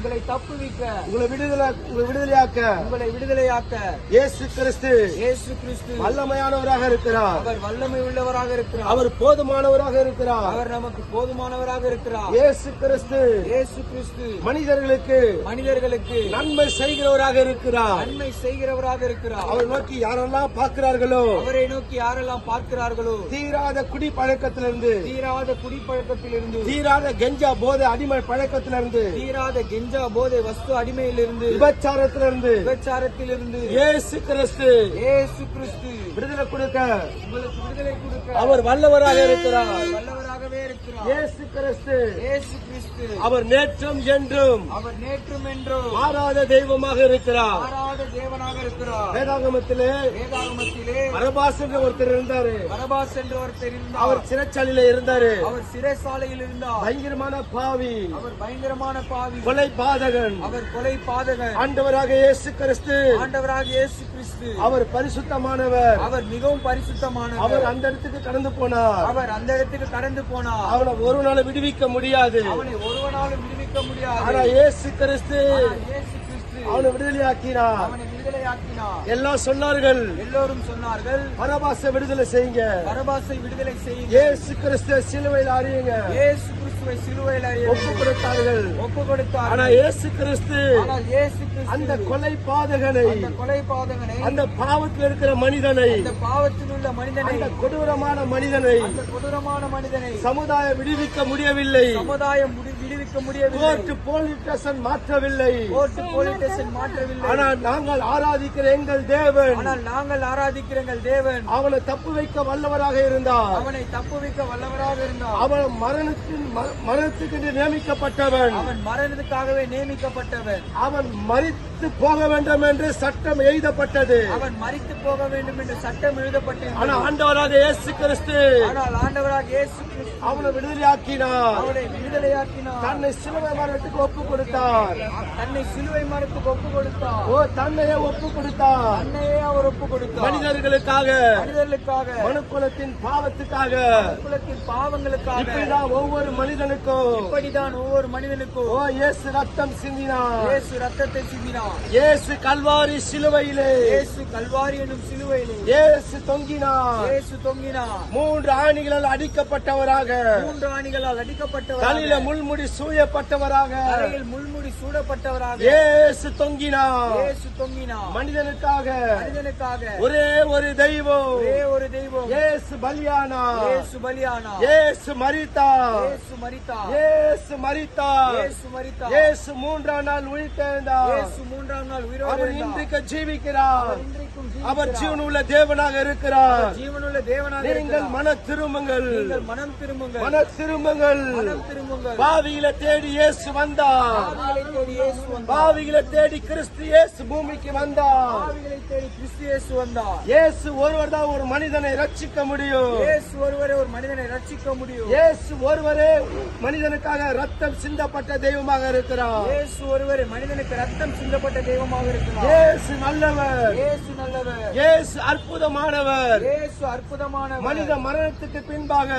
உங்களை தப்புவிக்க உங்களை விடுதலை உங்களை விடுதலையாக்க உங்களை விடுதலையாக்க இயேசு கிறிஸ்து இயேசு கிறிஸ்து வல்லமையானவராக இருக்கிறார். அவர் வல்லமை உள்ளவராக இருக்கிறார். அவர் போதுமானவராக இருக்கிறார். அவர் நமக்கு போதுமானவராக இருக்கிறார். இயேசு கிறிஸ்து இயேசு கிறிஸ்து மனிதர்களுக்கு மனிதர்களுக்கு நன்மை செய்கிறவராக இருக்கிறார். நன்மை செய்கிறவராக இருக்கிறார். அவர் நோக்கி யாரெல்லாம் பார்க்கிறார்களோ அவரை நோக்கி யாரெல்லாம் பார்க்கிறார்களோ தீராத குடி பழக்கத்திலிருந்து தீராத குடிப்பழக்கத்திலிருந்து தீராத கெஞ்சா போதை அடிமை பழக்கத்திலிருந்து தீராத கெஞ்சா போதை வஸ்து அடிமையிலிருந்து விபச்சாரத்திலிருந்து விபச்சாரத்திலிருந்து இயேசு கிறிஸ்து. இயேசு கிறிஸ்து. விடுதலை கொடுக்க. உங்களுக்கு விடுதலை கொடுக்க. அவர் வல்லவராக இருக்கிறார். வல்லவராகவே இருக்கிறார். இயேசு கிறிஸ்து. இயேசு கிறிஸ்து. அவர் நேற்றும் என்றும் அவர் நேற்றும் என்றும் மாறாத தெய்வமாக இருக்கிறார். மாறாத தேவனாக இருக்கிறார். வேதாகமத்திலே வேதாகமத்திலே அரபாஸ் என்ற ஒருத்தர் இருந்தாரு. பரபாஸ் என்று ஒருத்தர் இருந்தார். அவர் சிறைச்சாலையில இருந்தாரு. அவர் சிறைசாலையில் இருந்தார். பயங்கரமான பாவி. அவர் பயங்கரமான பாவி. கொலை பாதகன். அவர் கொலை பாதகன். ஆண்டவராக இயேசு கிறிஸ்து. ஆண்டவராக இயேசு கிறிஸ்து. அவர் பரிசுத்தமானவர். அவர் மிகவும் பரிசுத்தமானவர். அவர் அந்த இடத்துக்கு கடந்து போனார். அவர் அந்த இடத்துக்கு கடந்து போனார். அவனை ஒரு நாள் விடுவிக்க முடியாது. அவனை ஒருவனாலும் விடுவிக்க முடியாது. ஆனா இயேசு கிறிஸ்து. இயேசு கிறிஸ்து அவனை விடுதலையாக்கினார். எல்லாம் சொன்னார்கள். எல்லோரும் சொன்னார்கள். பரபாச விடுதலை செய்யுங்க. பரபாசை விடுதலை செய்யுங்க. இயேசு கிறிஸ்து சிலுவையில் அறியுங்க. இயேசு கிறிஸ்துவை சிலுவையில் அறிய ஒப்பு கொடுத்தார்கள். ஒப்பு கொடுத்தார் ஆனா இயேசு கிறிஸ்து அந்த கொலை பாதகனை கொலை பாதகனை அந்த பாவத்தில் இருக்கிற மனிதனை அந்த பாவத்தில் உள்ள மனிதனை அந்த கொடூரமான மனிதனை கொடூரமான மனிதனை சமுதாயம் விடுவிக்க முடியவில்லை. சமுதாயம் முடி- விடுவிக்க முடியவில்லை. கோர்ட் போலீஸ் ஸ்டேஷன் மாற்றவில்லை. கோர்ட் போலீஸ் ஸ்டேஷன் மாற்றவில்லை. ஆனால் நாங்கள் ஆராதிக்கிற எங்கள் தேவன். ஆனால் நாங்கள் ஆராதிக்கிற எங்கள் தேவன். அவனை தப்பு வைக்க வல்லவராக இருந்தார் அவனை தப்புவிக்க வல்லவராக இருந்தார் அவன் மரணத்தின் மரணத்துக்கு நியமிக்கப்பட்டவன். அவன் மரணத்துக்காகவே நியமிக்கப்பட்டவன். அவன் மறித்து போக வேண்டும் என்று சட்டம் எழுதப்பட்டது. அவன் மரித்து போக வேண்டும் என்று சட்டம் ஆனா எழுதப்பட்டிருந்தது ஆண்டவராக இயேசு கிறிஸ்து ஆனால் ஆண்டவராக இயேசு கிறிஸ்து அவனை விடுதலையாக்கினார். அவனை விடுதலையாக்கினார். தன்னை சிலுவை மரணத்துக்கு ஒப்பு கொடுத்தார். தன்னை சிலுவை மரத்துக்கு ஒப்பு கொடுத்தார். ஓ தன்னையே ஒப்பு கொடுத்தார். தன்னையே அவர் ஒப்பு கொடுத்தார். மனிதர்களுக்காக மனிதர்களுக்காக மனுக்குலத்தின் பாவத்துக்காக குலத்தின் பாவங்களுக்காக இப்படிதான் ஒவ்வொரு மனிதனுக்கும் இப்படிதான் ஒவ்வொரு மனிதனுக்கும் ஓ இயேசு ரத்தம் சிந்தினார். இயேசு ரத்தத்தை சிந்தினார். இயேசு கல்வாரி சிலுவையிலே இயேசு கல்வாரி என்னும் சிலுவையிலே இயேசு தொங்கினார். இயேசு தொங்கினார். மூன்று ஆணிகளால் அடிக்கப்பட்டவராக மூன்று ஆணிகளால் அடிக்கப்பட்டவர் தலையில முள்முடி சூழப்பட்டவராக தலையில் முள்முடி சூடப்பட்டவராக. இயேசு தொங்கினார். இயேசு தொங்கினார். மனிதனுக்காக. மனிதனுக்காக. ஒரே ஒரு தெய்வம். ஒரே ஒரு தெய்வம். இயேசு பலியானா இயேசு பலியானா இயேசு மரித்தார். இயேசு மரித்தார். இயேசு மரித்தார். இயேசு மரித்தார். இயேசு மூன்றாம் நாள் உயிர்த்தெழுந்தார் இயேசு மூன்றாம் நாள் உயிரோடு அவர். இன்றைக்கு ஜீவிக்கிறார். இன்றைக்கும் அவர். ஜீவனுள்ள தேவனாக இருக்கிறார். ஜீவனுள்ள தேவனாக நீங்கள். மன திரும்புங்கள். மனம் திரும்புங்கள். மன திரும்புங்கள். பாவிகளை தேடி இயேசு வந்தார். பாவிகளை தேடி கிறிஸ்து இயேசு பூமிக்கு வந்தார். தேடி கிறிஸ்து இயேசு வந்தார். இயேசு ஒருவர் தான் ஒரு மனிதனை ரட்சிக்க முடியும். இயேசு ஒருவரே ஒரு மனிதனை ரட்சிக்க முடியும். இயேசு ஒருவரே மனிதனுக்காக ரத்தம் சிந்தப்பட்ட தெய்வமாக இருக்கிறார். இயேசு ஒருவரே மனிதனுக்கு ரத்தம் சிந்தப்பட்ட தெய்வமாக இருக்கிறார். இயேசு நல்லவர். இயேசு நல்லவர். இயேசு அற்புதமானவர். இயேசு அற்புதமானவர். மனித மரணத்துக்கு பின்பாக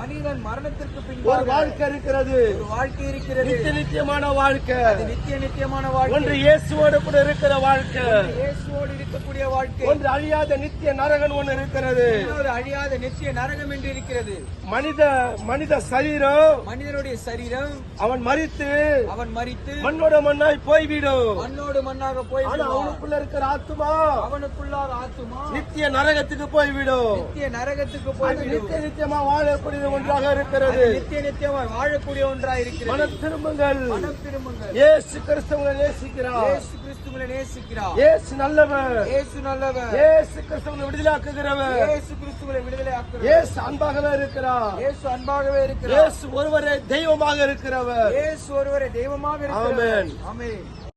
மனிதன் மரணத்திற்கு ஒரு பின்பாக வாழ்க்கை இருக்கிறது. ஒரு வாழ்க்கை இருக்கிறது. நித்திய நித்தியமான வாழ்க்கை. அது நித்திய நித்தியமான வாழ்க்கை. ஒன்று இயேசுவோடு கூட இருக்கிற வாழ்க்கை. இயேசுவோடு இருக்கக்கூடிய வாழ்க்கை. ஒன்று அழியாத நித்திய நரகன் ஒன்று இருக்கிறது. இன்னொரு அழியாத நித்திய நரகம் என்று இருக்கிறது. மனித மனித சரீரம். மனிதனுடைய சரீரம். அவன் மறித்து அவன் மரித்து மண்ணோட மண்ணாய் போய்விடும். மண்ணோடு மண்ணாக போய் அவனுக்குள்ள இருக்கிற ஆத்துமா அவனுக்குள்ளாக ஆத்துமா? நித்திய நரகத்துக்கு போய்விடும் நித்திய நரகத்துக்கு போய்விடும் நித்திய நித்தியமா வாழக்கூடியது ஒன்றாக இருக்கிறது. நித்திய நித்தியமாய் வாழக்கூடிய ஒன்றாய் இருக்கிறது. மன திரும்புங்கள். மனம் திரும்புங்கள். இயேசு கிறிஸ்தவங்களை நேசிக்கிறார். இயேசு கிறிஸ்துவை நேசிக்கிறார். இயேசு நல்லவர். இயேசு நல்லவர். இயேசு கிறிஸ்தவங்களை விடுதலாக்குகிறவர் இயேசு கிறிஸ்துவை விடுதலை ஆக்குகிறார் இயேசு அன்பாகவே இருக்கிறார். இயேசு அன்பாகவே இருக்கிறார். இயேசு ஒருவரே தெய்வமாக இருக்கிறவர். இயேசு ஒருவரை தெய்வமாக ஆமென். இருக்கிறார் ஆமென்.